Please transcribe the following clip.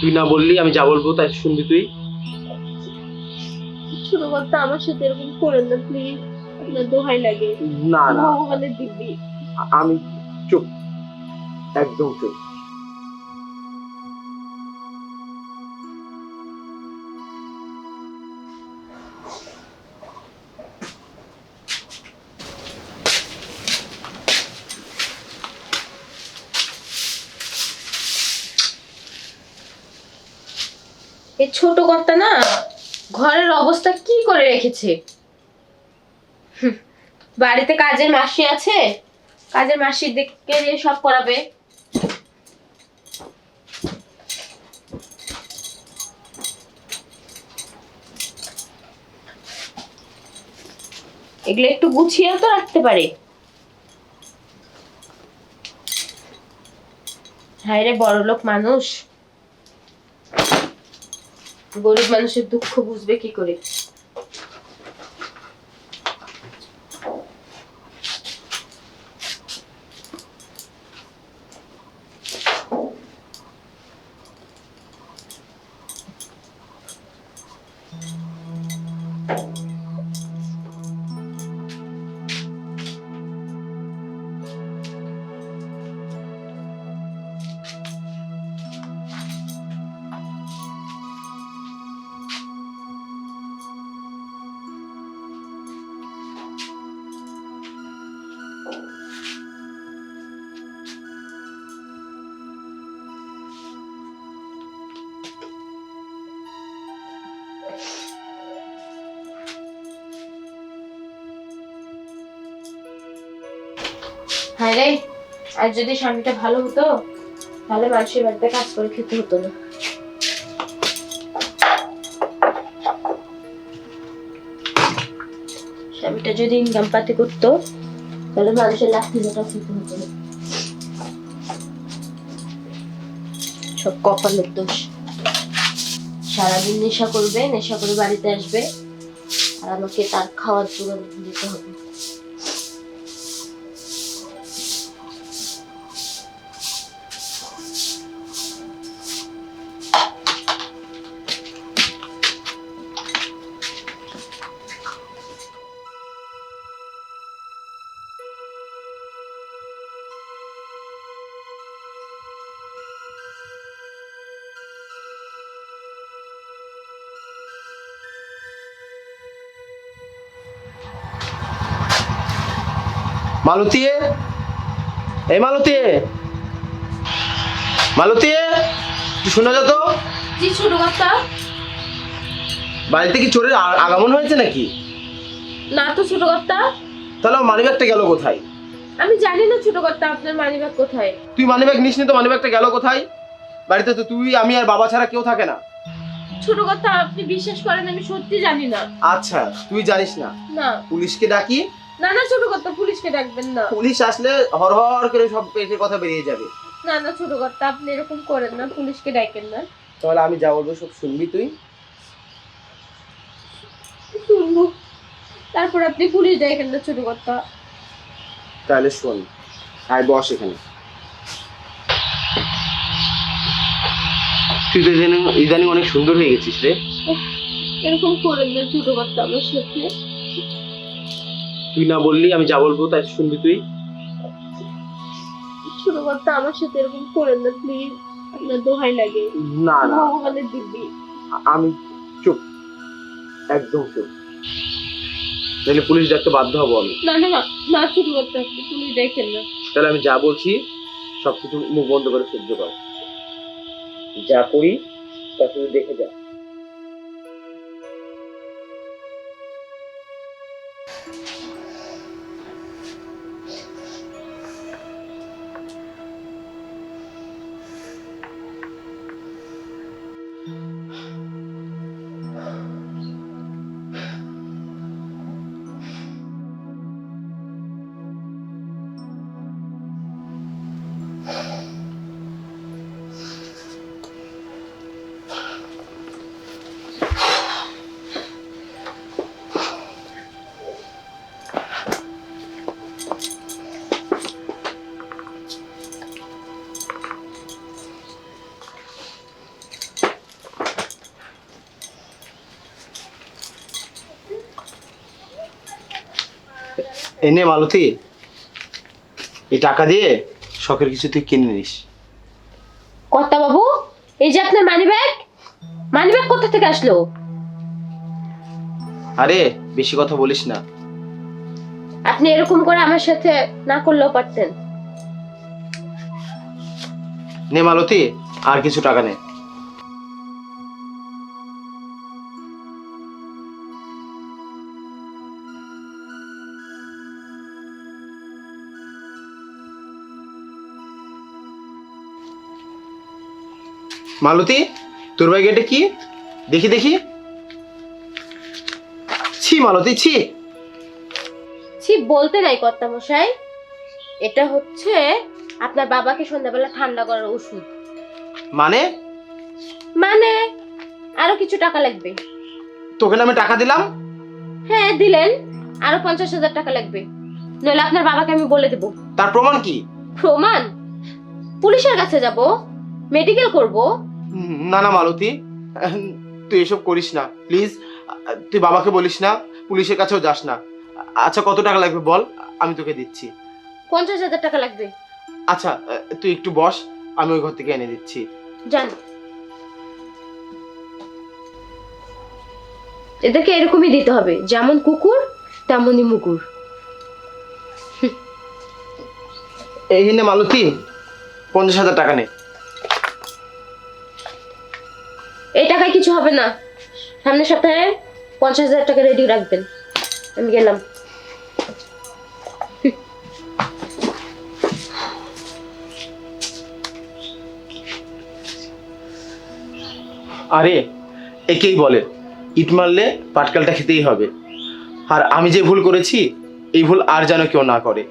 তুই না বললি আমি যা বলব তাই শুনবি তুই? ছোট কথা আমার সাথে এরকম করেন না প্লিজ আপনার দোহাই লাগে। না না। ভগবানের দিব্যি। আমি চুপ। একদম চুপ। এই ছোট কর্তা না, ঘরের অবস্থা কি করে রেখেছে? বাড়িতে কাজের মাসি আছে, কাজের দিকে দিয়ে সব করাবে। এগুলো একটু গুছিয়েও তো রাখতে পারে। হ্যাঁ রে বড়লোক মানুষ। গরিব মানুষের দুঃখ বুঝবে কি করে? হ্যাঁ রে, আর যদি স্বামীটা ভালো হতো, তাহলে মানুষের বাড়িতে কাজ করে খেতে হতো না। স্বামীটা যদি ইনকাম পাতি করতো, তাহলে মানুষের লাঠি লোটা খেতে হতো না। সব কপালের দোষ। সারাদিন নেশা করবে, নেশা করে বাড়িতে আসবে, আর আমাকে তার খাওয়ার জোগান দিতে হবে। মালতী এই মালতী মালতী শোনা যেত জি ছোট কথা বাড়িতে কি চোরের আগমন হয়েছে নাকি? না তো ছোট কথা তাহলে মানিব্যাগটা গেল কোথায়? আমি জানি না ছোট কথা আপনার মানিব্যাগ কোথায়? তুই মানিব্যাগ নিস নি তো মানিব্যাগটা গেল কোথায়? বাড়িতে তো তুই আমি আর বাবা ছাড়া কেউ থাকে না। ছোট কথা আপনি বিশ্বাস করেন আমি সত্যি জানি না। আচ্ছা তুই জানিস না। না। পুলিশকে ডাকি না না ছোট কথা পুলিশকে ডাকবেন না। পুলিশ আসলে হর হর করে সব পেটের কথা বেরিয়ে যাবে। না না ছোট কথা আপনি এরকম করেন না পুলিশকে ডাকেন না। তাহলে আমি যা বলব সব শুনবি তুই? শুনব। তারপর আপনি পুলিশ ডাকেন না ছোট কথা। তাহলে শোন আয় বস এখানে। তুই তো ইদানিং ইদানিং অনেক সুন্দর হয়ে গেছিস রে। এরকম করেন না ছোট কথা আমার সাথে। তুই না বললি আমি যা বলব তাই শুনবি তুই। ছোট কথা আমার সাথে এরকম করেন না প্লিজ আপনার দোহাই লাগে। না না। ভগবানের দিব্যি। আমি চুপ। একদম চুপ। নাহলে পুলিশ ডাকতে বাধ্য হব আমি। না না না না ছোট কথা পুলিশ ডাকেন না। তাহলে আমি যা বলছি সব কিছু মুখ বন্ধ করে সহ্য কর। যা করি তা শুধু দেখে যা এনে মালতী এই টাকা দিয়ে শখের কিছু তুই কিনে নিস। কর্তা বাবু এই যে আপনার মানি ব্যাগ মানি ব্যাগ কোথা থেকে আসলো? আরে বেশি কথা বলিস না। আপনি এরকম করে আমার সাথে না করলেও পারতেন। নে মালতী আর কিছু টাকা নে। মালতী তোর ব্যাগে এটা কি? দেখি দেখি। ছি মালতী ছি। ছি বলতে নাই কর্তা মশাই এটা হচ্ছে আপনার বাবাকে সন্ধ্যাবেলা ঠান্ডা করার ওষুধ। মানে? মানে? আরও কিছু টাকা লাগবে। তোকে না আমি টাকা দিলাম? হ্যাঁ দিলেন। আরও পঞ্চাশ হাজার টাকা লাগবে। নইলে আপনার বাবাকে আমি বলে দেবো। তার প্রমাণ কি? প্রমাণ? পুলিশের কাছে যাব? মেডিকেল করব? না না মালতী। তুই এসব করিস না প্লিজ তুই বাবাকে বলিস না পুলিশের কাছেও যাস না। আচ্ছা কত টাকা লাগবে বল? আমি তোকে দিচ্ছি। পঞ্চাশ হাজার টাকা লাগবে। আচ্ছা তুই একটু বস আমি ওই ঘর থেকে এনে দিচ্ছি। জান। এদেরকে এরকমই দিতে হবে যেমন কুকুর তেমনই মুকুর। এই নে মালতী পঞ্চাশ হাজার টাকা নে। কিছু হবে না। সামনের সপ্তাহে পঞ্চাশ হাজার টাকা রেডি রাখবেন। আমি গেলাম। আরে, একেই বলে, ইট মারলে পাটকালটা খেতেই হবে। আর আমি যে ভুল করেছি, এই ভুল আর যেন কেউ না করে।